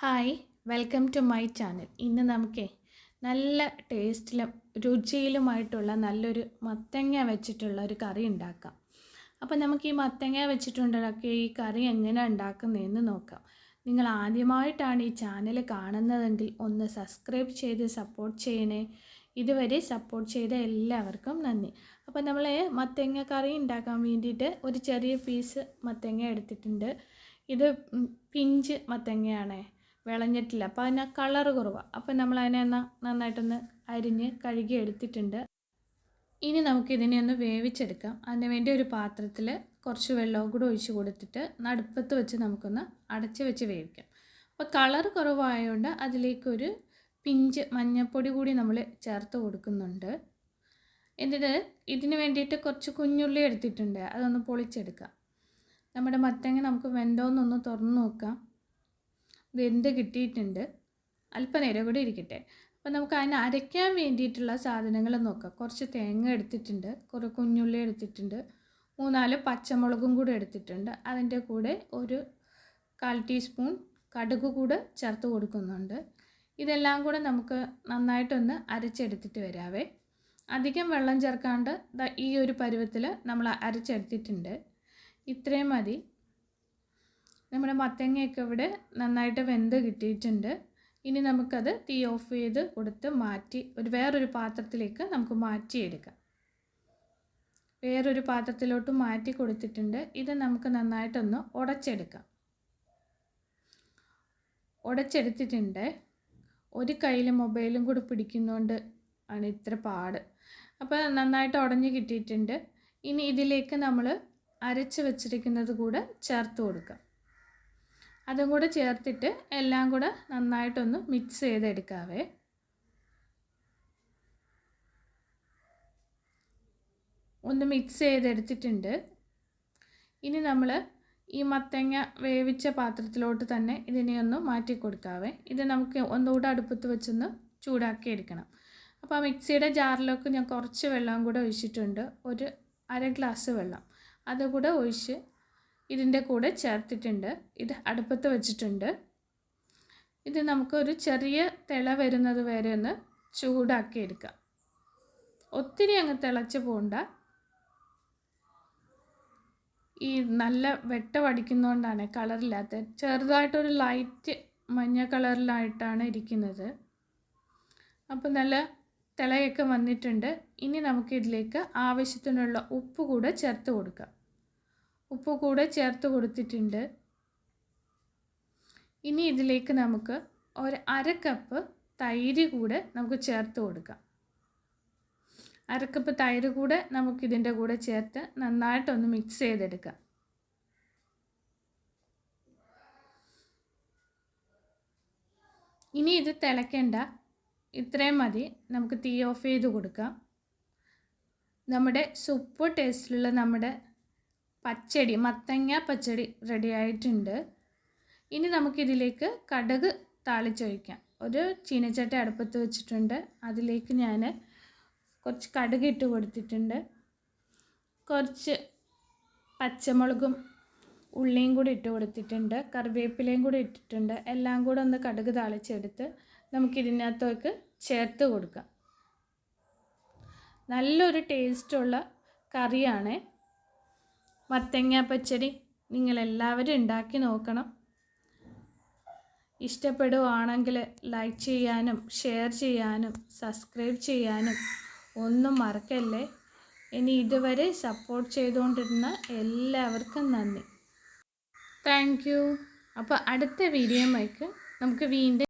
Hi welcome to my channel ഇന്ന് നമുക്ക് നല്ല ടേസ്റ്റിലും രുചിയിലുമായിട്ടുള്ള നല്ലൊരു മത്തങ്ങ വെച്ചിട്ടുള്ള ഒരു കറി ഉണ്ടാക്കാം. അപ്പോൾ നമുക്ക് ഈ മത്തങ്ങ വെച്ചിട്ടുണ്ടാക്കിയ ഈ കറി എങ്ങനെ ഉണ്ടാക്കുന്നതെന്ന് നോക്കാം. നിങ്ങൾ ആദ്യമായിട്ടാണ് ഈ ചാനൽ കാണുന്നതെങ്കിൽ ഒന്ന് സബ്സ്ക്രൈബ് ചെയ്ത് സപ്പോർട്ട് ചെയ്യണേ. ഇതുവരെ സപ്പോർട്ട് ചെയ്ത എല്ലാവർക്കും നന്ദി. അപ്പോൾ നമ്മൾ മത്തങ്ങ കറി ഉണ്ടാക്കാൻ വേണ്ടിയിട്ട് ഒരു ചെറിയ പീസ് മത്തങ്ങ എടുത്തിട്ടുണ്ട്. ഇത് പിഞ്ച് മത്തങ്ങയാണേ. വിളഞ്ഞിട്ടില്ല. അപ്പോൾ അതിന് കളർ കുറവാണ് അപ്പോൾ നമ്മൾ അതിനെ എന്നാൽ നന്നായിട്ടൊന്ന് അരിഞ്ഞ് കഴുകി എടുത്തിട്ടുണ്ട്. ഇനി നമുക്ക് ഇതിനെ ഒന്ന് വേവിച്ചെടുക്കാം. അതിന് വേണ്ടി ഒരു പാത്രത്തിൽ കുറച്ച് വെള്ളവും കൂടെ ഒഴിച്ച് കൊടുത്തിട്ട് നടുപ്പത്ത് വെച്ച് നമുക്കൊന്ന് അടച്ച് വെച്ച് വേവിക്കാം. അപ്പോൾ കളർ കുറവായതുകൊണ്ട് അതിലേക്കൊരു പിഞ്ച് മഞ്ഞൾപ്പൊടി കൂടി നമ്മൾ ചേർത്ത് കൊടുക്കുന്നുണ്ട്. എന്നിട്ട് ഇതിന് വേണ്ടിയിട്ട് കുറച്ച് കുഞ്ഞുള്ളി എടുത്തിട്ടുണ്ട്. അതൊന്ന് പൊളിച്ചെടുക്കാം. നമ്മുടെ മത്തങ്ങ നമുക്ക് വെന്തോന്നൊന്ന് തുറന്ന് നോക്കാം. വെന്ത് കിട്ടിയിട്ടുണ്ട്. അല്പനേരം കൂടി ഇരിക്കട്ടെ. അപ്പോൾ നമുക്ക് അതിന് അരയ്ക്കാൻ വേണ്ടിയിട്ടുള്ള സാധനങ്ങൾ നോക്കാം. കുറച്ച് തേങ്ങ എടുത്തിട്ടുണ്ട്. കുറേ കുഞ്ഞുള്ളി എടുത്തിട്ടുണ്ട്. മൂന്നാൽ പച്ചമുളകും കൂടെ എടുത്തിട്ടുണ്ട്. അതിന്റെ കൂടെ ഒരു കാൽ ടീസ്പൂൺ കടുക് കൂടെ ചേർത്ത് കൊടുക്കുന്നുണ്ട്. ഇതെല്ലാം കൂടെ നമുക്ക് നന്നായിട്ടൊന്ന് അരച്ചെടുത്തിട്ട് വരാവേ. അധികം വെള്ളം ചേർക്കാണ്ട് ഈ ഒരു പരുവത്തിൽ നമ്മൾ അരച്ചെടുത്തിട്ടുണ്ട്. ഇത്രയും മതി. നമ്മുടെ മത്തങ്ങയൊക്കെ ഇവിടെ നന്നായിട്ട് വെന്ത് കിട്ടിയിട്ടുണ്ട്. ഇനി നമുക്കത് തീ ഓഫ് ചെയ്ത് കൊടുത്ത് മാറ്റി ഒരു വേറൊരു പാത്രത്തിലേക്ക് നമുക്ക് മാറ്റിയെടുക്കാം. വേറൊരു പാത്രത്തിലോട്ട് മാറ്റി കൊടുത്തിട്ടുണ്ട്. ഇത് നമുക്ക് നന്നായിട്ടൊന്ന് ഉടച്ചെടുക്കാം. ഉടച്ചെടുത്തിട്ടുണ്ട്. ഒരു കയ്യിൽ മൊബൈലും കൂടി പിടിക്കുന്നതുകൊണ്ട് ആണ് ഇത്ര പാട്. അപ്പോൾ നന്നായിട്ട് ഉടഞ്ഞു കിട്ടിയിട്ടുണ്ട്. ഇനി ഇതിലേക്ക് നമ്മൾ അരച്ച് വെച്ചിരിക്കുന്നത് കൂടെ ചേർത്ത് കൊടുക്കാം. അതും കൂടെ ചേർത്തിട്ട് എല്ലാം കൂടെ നന്നായിട്ടൊന്ന് മിക്സ് ചെയ്തെടുക്കാവേ. ഒന്ന് മിക്സ് ചെയ്തെടുത്തിട്ടുണ്ട്. ഇനി നമ്മൾ ഈ മത്തങ്ങ വേവിച്ച പാത്രത്തിലോട്ട് തന്നെ ഇതിനെ ഒന്ന് മാറ്റി കൊടുക്കാവേ. ഇത് നമുക്ക് ഒന്നുകൂടെ അടുപ്പത്ത് വെച്ചൊന്ന് ചൂടാക്കി എടുക്കണം. അപ്പോൾ മിക്സിയുടെ ജാറിലേക്ക് ഞാൻ കുറച്ച് വെള്ളം കൂടെ ഒഴിച്ചിട്ടുണ്ട്. ഒരു അര ഗ്ലാസ് വെള്ളം. അതുകൂടെ ഒഴിച്ച് ഇതിന്റെ കൂടെ ചേർത്തിട്ടുണ്ട്. ഇത് അടുപ്പത്ത് വെച്ചിട്ടുണ്ട്. ഇത് നമുക്കൊരു ചെറിയ തിള വരുന്നത് വരെ ഒന്ന് ചൂടാക്കി എടുക്കാം. ഒത്തിരി അങ്ങ് തിളച്ച് പോകണ്ട ഈ നല്ല വെട്ട വടിക്കുന്നതുകൊണ്ടാണ് കളറില്ലാത്ത ചെറുതായിട്ടൊരു ലൈറ്റ് മഞ്ഞ കളറിലായിട്ടാണ് ഇരിക്കുന്നത്. അപ്പോൾ നല്ല തിളയൊക്കെ വന്നിട്ടുണ്ട്. ഇനി നമുക്ക് ഇതിലേക്ക് ആവശ്യത്തിനുള്ള ഉപ്പ് കൂടെ ചേർത്ത് കൊടുക്കാം. ഉപ്പ് കൂടെ ചേർത്ത് കൊടുത്തിട്ടുണ്ട്. ഇനി ഇതിലേക്ക് നമുക്ക് ഒരു അര കപ്പ് തൈര് കൂടെ നമുക്ക് ചേർത്ത് കൊടുക്കാം. അരക്കപ്പ് കപ്പ് തൈര് കൂടെ നമുക്ക് ഇതിന്റെ കൂടെ ചേർത്ത് നന്നായിട്ടൊന്ന് മിക്സ് ചെയ്തെടുക്കാം. ഇനി ഇത് തിളയ്ക്കേണ്ട ഇത്രയും മതി. നമുക്ക് തീ ഓഫ് ചെയ്ത് കൊടുക്കാം. നമ്മുടെ സൂപ്പർ ടേസ്റ്റിലുള്ള നമ്മുടെ പച്ചടി മത്തങ്ങ പച്ചടി റെഡി ആയിട്ടുണ്ട്. ഇനി നമുക്കിതിലേക്ക് കടുക് താളിച്ചൊഴിക്കാം. ഒരു ചീനച്ചട്ടി അടുപ്പത്ത് വെച്ചിട്ടുണ്ട്. അതിലേക്ക് ഞാൻ കുറച്ച് കടുക് ഇട്ട് കൊടുത്തിട്ടുണ്ട്. കുറച്ച് പച്ചമുളകും ഉള്ളിയും കൂടി ഇട്ട് കൊടുത്തിട്ടുണ്ട്. കറിവേപ്പിലയും കൂടി ഇട്ടിട്ടുണ്ട്. എല്ലാം കൂടെ ഒന്ന് കടുക് താളിച്ചെടുത്ത് നമുക്കിതിനകത്തേക്ക് ചേർത്ത് കൊടുക്കാം. നല്ലൊരു ടേസ്റ്റുള്ള കറിയാണ് മത്തങ്ങ പച്ചടി നിങ്ങളെല്ലാവരും ഉണ്ടാക്കി നോക്കണം. ഇഷ്ടപ്പെടുവാണെങ്കിൽ ലൈക്ക് ചെയ്യാനും ഷെയർ ചെയ്യാനും സബ്സ്ക്രൈബ് ചെയ്യാനും ഒന്നും മറക്കല്ലേ? ഇനി ഇതുവരെ സപ്പോർട്ട് ചെയ്തുകൊണ്ടിരുന്ന എല്ലാവർക്കും നന്ദി. താങ്ക് യു അപ്പോൾ അടുത്ത വീഡിയോയ്ക്ക് നമുക്ക് വീണ്ടും